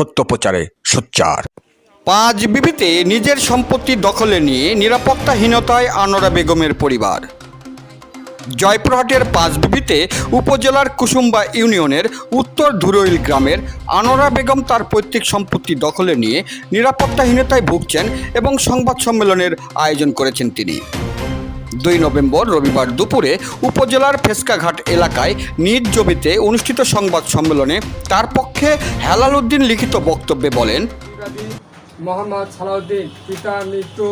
সত্য প্রচারে সোচ্চার। পাঁচ বিবিতে নিজের সম্পত্তি দখলে নিয়ে নিরাপত্তাহীনতায় আনোরা বেগমের পরিবার। জয়পুরহাটের পাঁচবিবিতে উপজেলার কুসুম্বা ইউনিয়নের উত্তর ধুরইল গ্রামের আনোরা বেগম তার পৈতৃক সম্পত্তি দখলে নিয়ে নিরাপত্তাহীনতায় ভুগছেন এবং সংবাদ সম্মেলনের আয়োজন করেছেন তিনি। দুই নভেম্বর রবিবার দুপুরে উপজেলার ফেসকাঘাট এলাকায় নিজ জমিতে অনুষ্ঠিত সংবাদ সম্মেলনে তার পক্ষে হেলাল উদ্দিন লিখিত বক্তব্যে বলেন মোহাম্মদ সালাউদ্দিন, পিতা মৃত্যু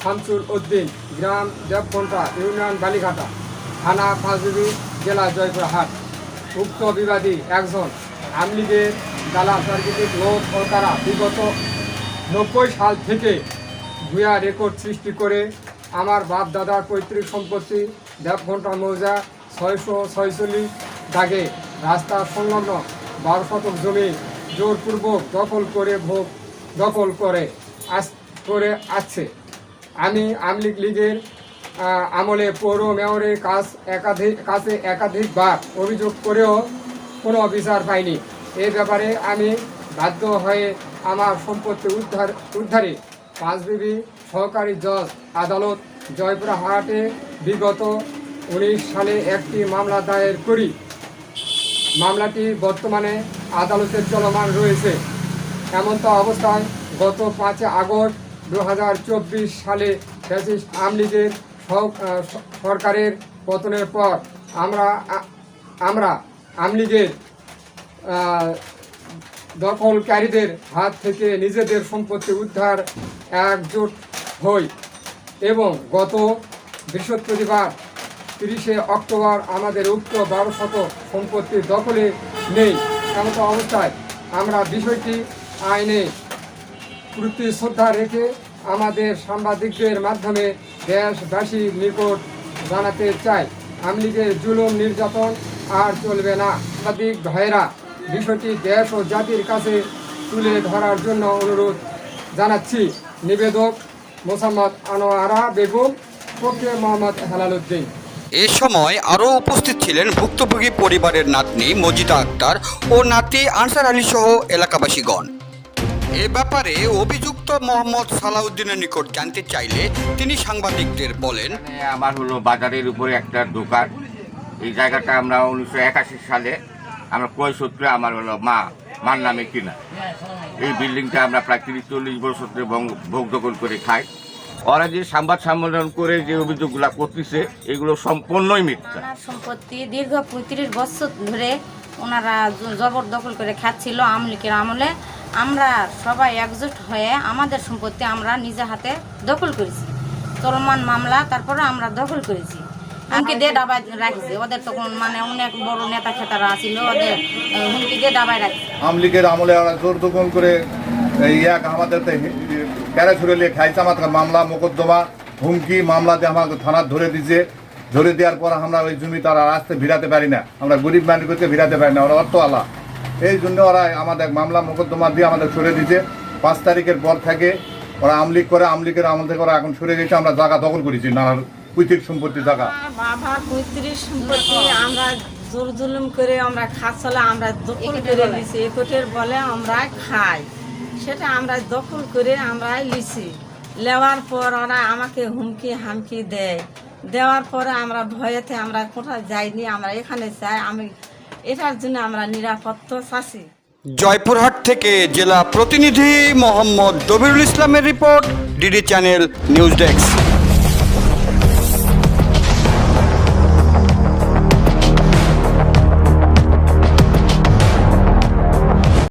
শামসুল উদ্দিন গ্রাম দেবঘণ্টা ইউনিয়ন বালিঘাটা, থানা পাঁচবিবি, জেলা জয়পুরহাট। উক্ত বিবাদী একজন আমলিগের দালা সার্কিটিক লোক ও তারা বিগত নব্বই সাল থেকে ভূয়া রেকর্ড সৃষ্টি করে আমার বাপ দাদার পৈতৃক সম্পত্তি দেবঘণ্টা মৌজা ছয়শো ছয়চল্লিশ দাগে রাস্তার সংলগ্ন বারো শতক জমি জোরপূর্বক দখল করে ভোগ দখল করে আস, করে আসছে। আমি আমলিগ লীগের আমলে পৌর মেয়রের কাজ একাধিক কাছে একাধিকবার অভিযোগ করেও কোনো বিচার পাইনি। এই ব্যাপারে আমি বাধ্য হয়ে আমার সম্পত্তি উদ্ধার, উদ্ধারে পাঁচবিবি সহকারী জজ আদালত জয়পুরহাটে বিগত উনিশ সালে একটি মামলা দায়ের করি। মামলাটি বর্তমানে আদালতে চলমান রয়েছে। এমন্ত অবস্থায় গত পাঁচই আগস্ট দু হাজার চব্বিশ সালে ফ্যাসিস্ট আমলিগের সরকারের পতনের পর আমরা আমরা আমলিগের দখলকারীদের হাত থেকে নিজেদের সম্পত্তি উদ্ধার একজোট হই এবং গত বৃহস্পতিবার তিরিশে অক্টোবর আমাদের উক্ত বারো শত সম্পত্তি দখলে নেই। এমত অবস্থায় আমরা বিষয়টি আইনে প্রতি শ্রদ্ধা রেখে আমাদের সাংবাদিকদের মাধ্যমে দেশবাসীর নিকট জানাতে চাই। আমলিগের জুলুম নির্যাতন আর চলবে না। সাংবাদিক ভাইরা বিষয়টি দেশ ও জাতির কাছে তুলে ধরার জন্য অনুরোধ জানাচ্ছি। নিবেদক মোসাম্মদ আনোয়ারা বেগম ফকির মোহাম্মদ হেলাল উদ্দিন এ সময় আরও উপস্থিত ছিলেন ভুক্তভোগী পরিবারের নাতনি মজিদা আক্তার ও নাতি আনসার আলী সহ এলাকাবাসীগণ। এ ব্যাপারে অভিযুক্ত মোহাম্মদ সালাউদ্দিনের নিকট জানতে চাইলে তিনি সাংবাদিকদের বলেন আমার হলো বাজারের উপরে একটা দোকান। এই জায়গাটা আমরা উনিশশো একাশি সালে আমরা ক্রয় সূত্রে আমার হলো মা। মার নামে কিনা এই বিল্ডিংটা আমরা প্রায় তিরিশ, চল্লিশ বছর ধরে ভোগ- দখল করে খাই। ওরা যে সংবাদ সম্মেলন করে যে অভিযোগগুলো করতেছে, এগুলো সম্পূর্ণই মিথ্যা। সম্পত্তি দীর্ঘ পঁয়ত্রিশ বছর ধরে ওনারা জবরদখল করে খাচ্ছিল আমলিকের আমলে। আমরা সবাই একজোট হয়ে আমাদের সম্পত্তি আমরা নিজে হাতে দখল করেছি। চলমান মামলা তারপরে আমরা দখল করেছি। হুমকি দিয়ে ডাবাই রাখিছি। ওদের তখন মানে অনেক বড় নেতা খেতারা ছিল, ওদের হুমকি দিয়ে ডাবাই রাখছি। আমলিগের আমলে ওরা জোর দখল করে এই এক আমাদের ক্যারে ছুড়ে নিয়ে খাইছে আমাদের মামলা, মোকদ্দমা, হুমকি, মামলা দিয়ে আমাকে থানার ধরে দিছে। ধরে দেওয়ার পর আমরা ওই জমি তারা রাস্তায় ভিড়াতে পারি না। আমরা গরিব মানুষ করতে ভিড়াতে পারি না, ওরা অর্থ আলা এই জন্য ওরা আমাদের মামলা, মোকদ্দমা দিয়ে আমাদের সরে দিছে। পাঁচ তারিখের পর থেকে ওরা আমলিক করে, আমলিকের আমল থেকে ওরা এখন সরে গেছে, আমরা জায়গা দখল করেছি নানার পৈতৃক সম্পত্তি জায়গা বাবা পঁয়ত্রিশ সম্পত্তি আমরা জোর জুলুম করে আমরা খাচ্ছলে আমরা দখল করে লিছি একটের বলে আমরা খাই। সেটা আমরা দখল করে আমরা লিছি লেওয়ার পর ওরা আমাকে হুমকি হামকি দেয়। দেওয়ার পরে আমরা ভয়েতে আমরা কোথাও যাইনি আমরা এখানে চাই আমি এটার জন্য আমরা নিরাপত্তা চাচ্ছি। জয়পুরহাট থেকে জেলা প্রতিনিধি মোহাম্মদ দবিরুল ইসলামের report DD channel news desk.